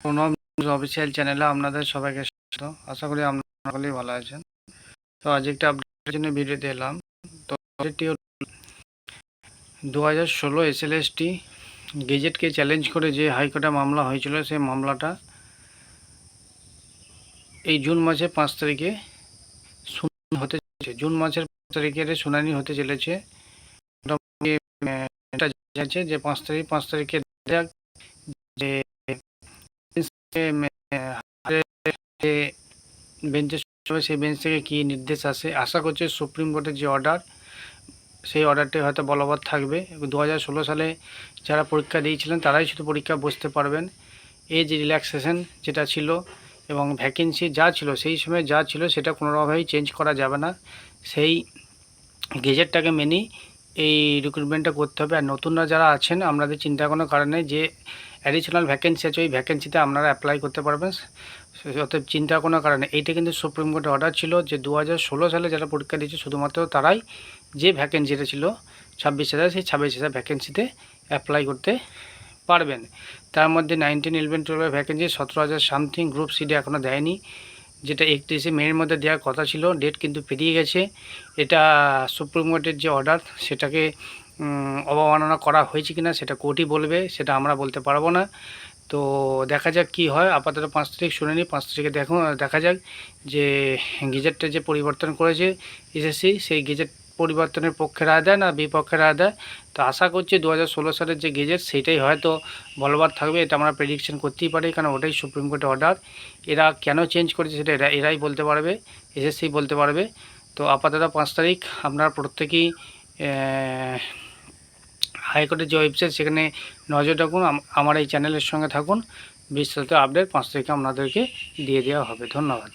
Pranab official চ্যানেলে আপনাদের সবাইকে স্বাগত। আশা করি আপনারা সকলেই ভালো আছেন। তো আজ একটা আপডেটের জন্য ভিডিওতে এলাম। তো আপডেটটি দু হাজার ষোলো এস এল এসএলএসটি গেজেটকে চ্যালেঞ্জ করে যে হাইকোর্টে মামলা হয়েছিল, সেই মামলাটা এই জুন মাসের পাঁচ তারিখে শুনানি হতে চলেছে। জুন মাসের পাঁচ তারিখের শুনানি হতে চলেছে। এটা যে পাঁচ তারিখ, পাঁচ তারিখে যে বেঞ্চে সেই বেঞ্চ থেকে কী নির্দেশ আসে? আশা করছে সুপ্রিম কোর্টের যে অর্ডার, সেই অর্ডারটি হয়তো বলবৎ থাকবে। দু হাজার ষোলো সালে যারা পরীক্ষা দিয়েছিলেন, তারাই শুধু পরীক্ষা বসতে পারবেন। এই যে রিল্যাক্সেশন যেটা ছিল এবং ভ্যাকেন্সি যা ছিল, সেই সময় যা ছিল, সেটা কোনোভাবেই চেঞ্জ করা যাবে না। সেই গেজেটটাকে মেনেই এই রিক্রুটমেন্টটা করতে হবে। আর নতুনরা যারা আছেন, আপনাদের চিন্তা কোনো কারণে যে অ্যাডিশনাল ভ্যাকেন্সি আছে, ওই ভ্যাকেন্সিতে আপনারা অ্যাপ্লাই করতে পারবেন। অতএব চিন্তা কোনো কারণে এইটা কিন্তু সুপ্রিম কোর্টের অর্ডার ছিল যে দু হাজার ষোলো সালে যারা পরীক্ষা দিয়েছে, শুধুমাত্র তারাই যে ভ্যাকেন্সিটা ছিল, ছাব্বিশ হাজার, সেই ছাব্বিশ হাজার ভ্যাকেন্সিতে অ্যাপ্লাই করতে পারবেন। তার মধ্যে নাইনটিন ইলেভেন টুয়েলভের ভ্যাকেন্সি সতেরো হাজার সামথিং গ্রুপ সিডে এখনও দেয়নি। যেটা একত্রিশে মের মধ্যে দেওয়ার কথা ছিল ডেট কিন্তু পেরিয়ে গেছে। এটা সুপ্রিম কোর্টের যে অর্ডার সেটাকে অবমাননা করা হয়েছে কিনা সেটা কোর্টই বলবে, সেটা আমরা বলতে পারব না। তো দেখা যাক কি হয়, আপাতত পাঁচ তারিখ শুনে নিই পাঁচ তারিখে দেখো, দেখা যাক যে গেজেটটা যে পরিবর্তন করেছে এসএসসি, সেই গেজেট পরিবর্তনের পক্ষে রায় দেয় না, বিপক্ষে রায় দেয়। তো আশা করছি দু হাজার ষোলো সালের যে গেজেট, সেটাই হয়তো বলবার থাকবে, এটা আমরা প্রেডিকশন করতেই পারি, কারণ ওটাই সুপ্রিম কোর্টের অর্ডার এরা কেন চেঞ্জ করেছে সেটা এরা, এরাই বলতে পারবে এসএসসি বলতে পারবে। তো আপাতত পাঁচ তারিখ, আপনার প্রত্যেকেই হাইকোর্টের যে ওয়েবসাইট সেখানে নজর রাখুন, আম- আমার এই চ্যানেলের সঙ্গে থাকুন। বিস্তারিত আপডেট পাঁচ তারিখে আপনাদেরকে দিয়ে দেওয়া হবে। ধন্যবাদ।